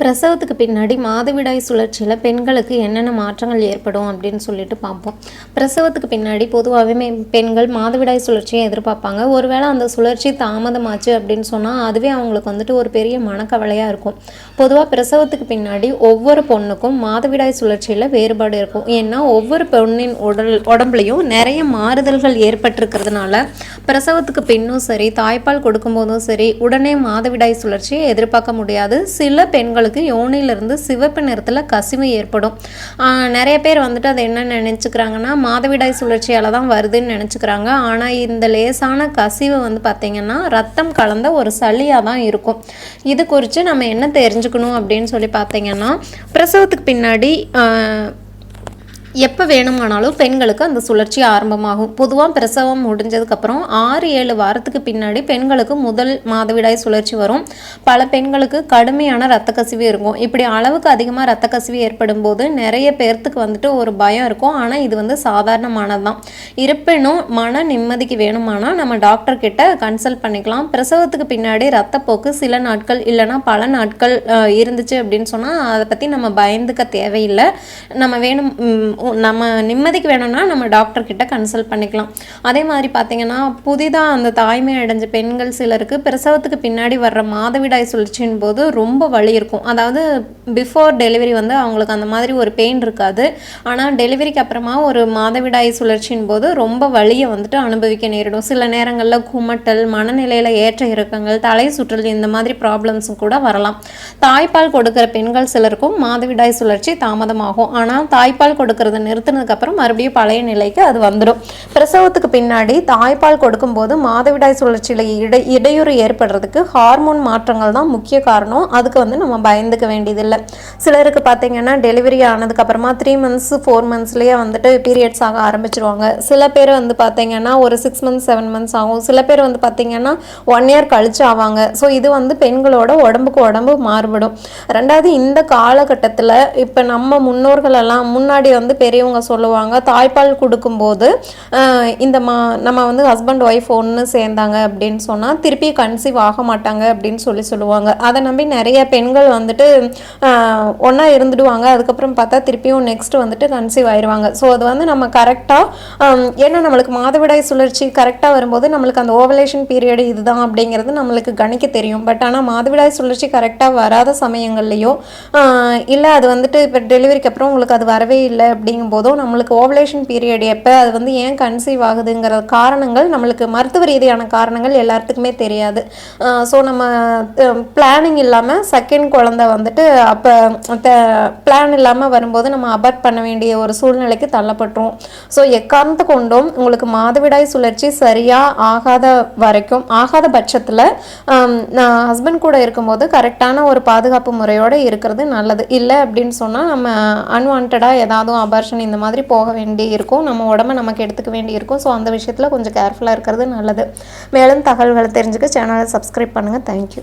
பிரசவத்துக்கு பின்னாடி மாதவிடாய் சுழற்சியில் பெண்களுக்கு என்னென்ன மாற்றங்கள் ஏற்படும் அப்படின்னு சொல்லிட்டு பார்ப்போம். பிரசவத்துக்கு பின்னாடி பொதுவாகவே பெண்கள் மாதவிடாய் சுழற்சியை எதிர்பார்ப்பாங்க. ஒருவேளை அந்த சுழற்சி தாமதமாச்சு அப்படின்னு சொன்னால் அதுவே அவங்களுக்கு வந்துட்டு ஒரு பெரிய மனக்கவலையாக இருக்கும். பொதுவாக பிரசவத்துக்கு பின்னாடி ஒவ்வொரு பொண்ணுக்கும் மாதவிடாய் சுழற்சியில் வேறுபாடு இருக்கும். ஏன்னா ஒவ்வொரு பெண்ணின் உடல் உடம்புலையும் நிறைய மாறுதல்கள் ஏற்பட்டிருக்கிறதுனால பிரசவத்துக்கு பின்னும் சரி தாய்ப்பால் கொடுக்கும்போதும் சரி உடனே மாதவிடாய் சுழற்சியை எதிர்பார்க்க முடியாது. சில பெண்கள் பெண்களுக்கு யோனியிலிருந்து சிவப்பு நிறத்தில் கசிவு ஏற்படும். நிறைய பேர் வந்துட்டு அதை என்ன நினச்சிக்கிறாங்கன்னா மாதவிடாய் சுழற்சியால் தான் வருதுன்னு நினச்சிக்கிறாங்க. ஆனால் இந்த லேசான கசிவு வந்து பார்த்திங்கன்னா ரத்தம் கலந்த ஒரு சளியாக தான் இருக்கும். இது குறித்து நம்ம என்ன தெரிஞ்சுக்கணும் அப்படின்னு சொல்லி பார்த்தீங்கன்னா பிரசவத்துக்கு பின்னாடி எப்போ வேணுமானாலும் பெண்களுக்கு அந்த சுழற்சி ஆரம்பமாகும். பொதுவாக பிரசவம் முடிஞ்சதுக்கப்புறம் ஆறு ஏழு வாரத்துக்கு பின்னாடி பெண்களுக்கு முதல் மாதவிடாய் சுழற்சி வரும். பல பெண்களுக்கு கடுமையான ரத்த கசிவு இருக்கும். இப்படி அளவுக்கு அதிகமாக ரத்த கசிவு ஏற்படும் போது நிறைய பேர்த்துக்கு வந்துட்டு ஒரு பயம் இருக்கும். ஆனால் இது வந்து சாதாரணமானது தான் இருப்பினும் மன நிம்மதிக்கு வேணுமானா நம்ம டாக்டர் கிட்ட கன்சல்ட் பண்ணிக்கலாம். பிரசவத்துக்கு பின்னாடி ரத்தப்போக்கு சில நாட்கள் இல்லைன்னா பல நாட்கள் இருந்துச்சு அப்படின்னு சொன்னால் அதை பற்றி நம்ம பயந்துக்க தேவையில்லை. நம்ம வேணும் நம்ம நிம்மதிக்கு வேணும்னா நம்ம டாக்டர்கிட்ட கன்சல்ட் பண்ணிக்கலாம். அதே மாதிரி பார்த்தீங்கன்னா புதிதாக அந்த தாய்மை அடைஞ்ச பெண்கள் சிலருக்கு பிரசவத்துக்கு பின்னாடி வர்ற மாதவிடாய் சுழற்சியின் போது ரொம்ப வலி இருக்கும். அதாவது பிஃபோர் டெலிவரி வந்து அவங்களுக்கு அந்த மாதிரி ஒரு பெயின் இருக்காது. ஆனால் டெலிவரிக்கு அப்புறமா ஒரு மாதவிடாய் சுழற்சியின் போது ரொம்ப வலியை வந்துட்டு அனுபவிக்க நேரிடும். சில நேரங்களில் குமட்டல் மனநிலையில் ஏற்ற இறக்கங்கள் தலை சுற்றல் இந்த மாதிரி ப்ராப்ளம்ஸும் கூட வரலாம். தாய்ப்பால் கொடுக்குற பெண்கள் சிலருக்கும் மாதவிடாய் சுழற்சி தாமதமாகும். ஆனால் தாய்ப்பால் கொடுக்கறது நிறுத்தினதுக்கப்புறம் மறுபடியும் பழைய நிலைக்கு அது வந்துடும். பிரசவத்துக்கு பின்னாடி தாய்ப்பால் கொடுக்கும்போது மாதவிடாய் சுழற்சியில் இடை இடையூறு ஏற்படுறதுக்கு ஹார்மோன் மாற்றங்கள் தான் முக்கிய காரணம். அதுக்கு வந்து நம்ம பயந்துக்க வேண்டியதில்லை. சிலருக்கு பார்த்தீங்கன்னா டெலிவரி ஆனதுக்கப்புறமா த்ரீ மந்த்ஸ் ஃபோர் மந்த்ஸ்லேயே வந்துட்டு பீரியட்ஸ் ஆக ஆரம்பிச்சிருவாங்க. சில பேர் வந்து பார்த்தீங்கன்னா ஒரு சிக்ஸ் மந்த்ஸ் செவன் மந்த்ஸ் ஆகும். சில பேர் வந்து பார்த்தீங்கன்னா ஒன் இயர் கழிச்சு ஆவாங்க. ஸோ இது வந்து பெண்களோட உடம்புக்கு உடம்பு மாறுபடும். ரெண்டாவது இந்த காலகட்டத்தில் இப்போ நம்ம முன்னோர்கள் எல்லாம் முன்னாடி வந்து பெரியவங்க சொல்லுவாங்க தாய்ப்பால் கொடுக்கும்போது இந்த மா நம்ம வந்து ஹஸ்பண்ட் ஒய்ஃப் ஒன்று சேர்ந்தாங்க அப்படின்னு சொன்னால் திருப்பி கன்சீவ் ஆக மாட்டாங்க அப்படின்னு சொல்லி சொல்லுவாங்க. அதை நம்பி நிறைய பெண்கள் வந்துட்டு ஒன்றா இருந்துடுவாங்க. அதுக்கப்புறம் பார்த்தா திருப்பியும் நெக்ஸ்ட் வந்துட்டு கன்சீவ் ஆயிடுவாங்க ஸோ அது வந்து நம்ம கரெக்டாக ஏன்னா நம்மளுக்கு மாதவிடாய் சுழற்சி கரெக்டாக வரும்போது நம்மளுக்கு அந்த ஓவலேஷன் பீரியட் இதுதான் அப்படிங்கிறது நம்மளுக்கு கணிக்க தெரியும். பட் ஆனால் மாதவிடாய் சுழற்சி கரெக்டாக வராத சமயங்கள்லையோ இல்லை அது வந்துட்டு இப்போ டெலிவரிக்கு அப்புறம் உங்களுக்கு அது வரவே இல்லை அப்படிங்கும் போதோ நம்மளுக்கு ஓவலேஷன் பீரியட் எப்போ அது வந்து ஏன் கன்சீவ் ஆகுதுங்கிற காரணங்கள் நம்மளுக்கு மருத்துவ ரீதியான காரணங்கள் எல்லாத்துக்குமே தெரியாது. ஸோ நம்ம பிளானிங் இல்லாமல் செகண்ட் குழந்தை வந்துட்டு அப்போ பிளான் இல்லாமல் வரும்போது நம்ம அபர்ட் பண்ண வேண்டிய ஒரு சூழ்நிலைக்கு தள்ளப்பட்டுரும். ஸோ எக்காரணத்தை கொண்டும் உங்களுக்கு மாதவிடாய் சுழற்சி சரியாக ஆகாத வரைக்கும் ஆகாத பட்சத்தில் நான் ஹஸ்பண்ட் கூட இருக்கும்போது கரெக்டான ஒரு பாதுகாப்பு முறையோடு இருக்கிறது நல்லது. இல்லை அப்படின்னு சொன்னால் நம்ம அன்வான்டாக ஏதாவது அபார்ஷன் இந்த மாதிரி போக வேண்டி இருக்கும். நம்ம உடம்ப நமக்கு எடுத்துக்க வேண்டி இருக்கும். ஸோ அந்த விஷயத்தில் கொஞ்சம் கேர்ஃபுல்லாக இருக்கிறது நல்லது. மேலும் தகவல்களை தெரிஞ்சுக்க சேனலை சப்ஸ்கிரைப் பண்ணுங்கள் தேங்க்யூ